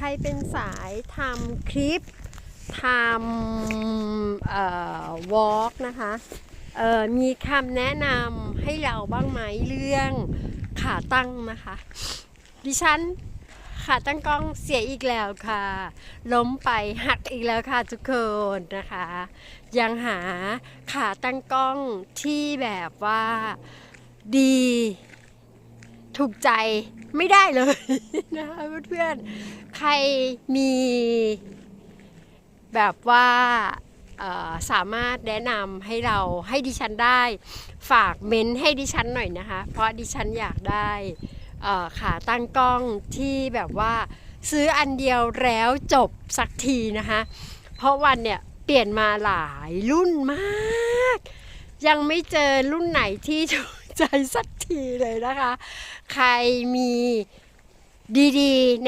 ใครเป็นสายทำคลิปทำเอ่อวอล์กนะคะเอ่อมีคำแนะนำให้เราบ้างไหมเรื่องขาตั้งนะคะ ดิฉันขาตั้งกล้องเสียอีกแล้วค่ะ ล้มไปหักอีกแล้วค่ะทุกคนนะคะ ยังหาขาตั้งกล้องที่แบบว่าดีถูกใจ ไม่ได้เลยนะคะเพื่อนๆ ใครมีแบบว่าสามารถแนะนำให้เราให้ดิฉันได้ ฝากเม้นให้ดิฉันหน่อยนะคะ เพราะดิฉันอยากได้ขาตั้งกล้องที่แบบว่าซื้ออันเดียวแล้วจบสักทีนะคะ เพราะวันเนี่ยเปลี่ยนมาหลายรุ่นมาก ยังไม่เจอรุ่นไหนที่ถูก ใจสักทีเลยนะคะ ใครมีดีๆ